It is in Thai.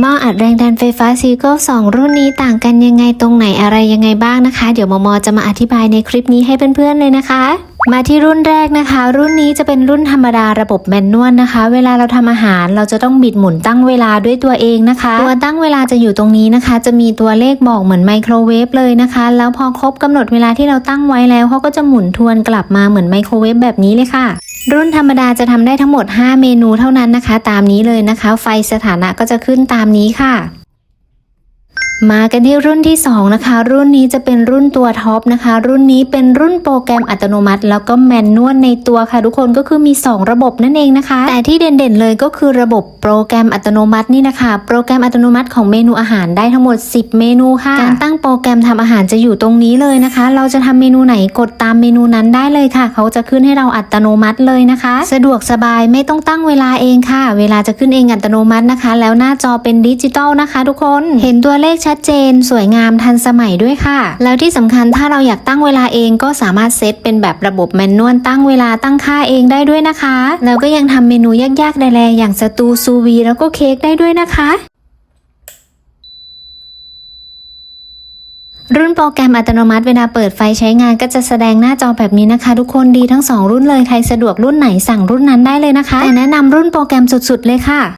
หม้ออัดแรงดันไฟฟ้าซีโก้2รุ่นนี้ต่างกันยังไงตรงไหนอะไรยังไงบ้างนะคะ เดี๋ยวมอมอจะมาอธิบายในคลิปนี้ให้เพื่อนๆเลยนะคะมาที่รุ่นแรกนะคะ รุ่นนี้จะเป็นรุ่นธรรมดาระบบแมนนวลนะคะ เวลาเราทำอาหารเราจะต้องบิดหมุนตั้งเวลาด้วยตัวเองนะคะ ตัวตั้งเวลาจะอยู่ตรงนี้นะคะ จะมีตัวเลขบอกเหมือนไมโครเวฟเลยนะคะ แล้วพอครบกำหนดเวลาที่เราตั้งไว้แล้วเขาก็จะหมุนทวนกลับมาเหมือนไมโครเวฟแบบนี้เลยค่ะ รุ่นธรรมดาจะทำได้ทั้งหมด 5 เมนูเท่านั้นนะคะ ตามนี้เลยนะคะ ไฟสถานะก็จะขึ้นตามนี้ค่ะ มากันที่รุ่นที่ 2 นะคะ รุ่นนี้จะเป็นรุ่นตัวท็อปนะคะ รุ่นนี้เป็นรุ่นโปรแกรมอัตโนมัติ แล้วก็แมนนวลในตัวค่ะ ทุกคนก็คือมี 2 ระบบนั่นเองนะคะ แต่ที่เด่นๆเลยก็คือระบบโปรแกรมอัตโนมัตินี่นะคะ โปรแกรมอัตโนมัติของเมนูอาหารได้ทั้งหมด 10 เมนูค่ะการตั้งโปรแกรมทำอาหารจะอยู่ตรงนี้เลยนะคะ เราจะทำเมนูไหนกดตามเมนูนั้นได้เลยค่ะ เขาจะขึ้นให้เราอัตโนมัติเลยนะคะ สะดวกสบายไม่ต้องตั้งเวลาเองค่ะ เวลาจะขึ้นเองอัตโนมัตินะคะ แล้วหน้าจอเป็นดิจิตอลนะคะ ทุกคนเห็นตัวเลขชัดเจน สวยงามทันสมัยด้วยค่ะ แล้วที่สำคัญถ้าเราอยากตั้งเวลาเองก็สามารถเซตเป็นแบบระบบแมนนวลตั้งเวลาตั้งค่าเองได้ด้วยนะคะ แล้วก็ยังทำเมนูยากๆได้แลอย่างสตูซูวีแล้วก็เค้กได้ด้วยนะคะรุ่นโปรแกรมอัตโนมัติเวลาเปิดไฟใช้งานก็จะแสดงหน้าจอแบบนี้นะคะ ทุกคนดีทั้ง 2 รุ่นเลย ใครสะดวกรุ่นไหนสั่งรุ่นนั้นได้เลยนะคะ แต่แนะนำรุ่นโปรแกรมสุดๆเลยค่ะ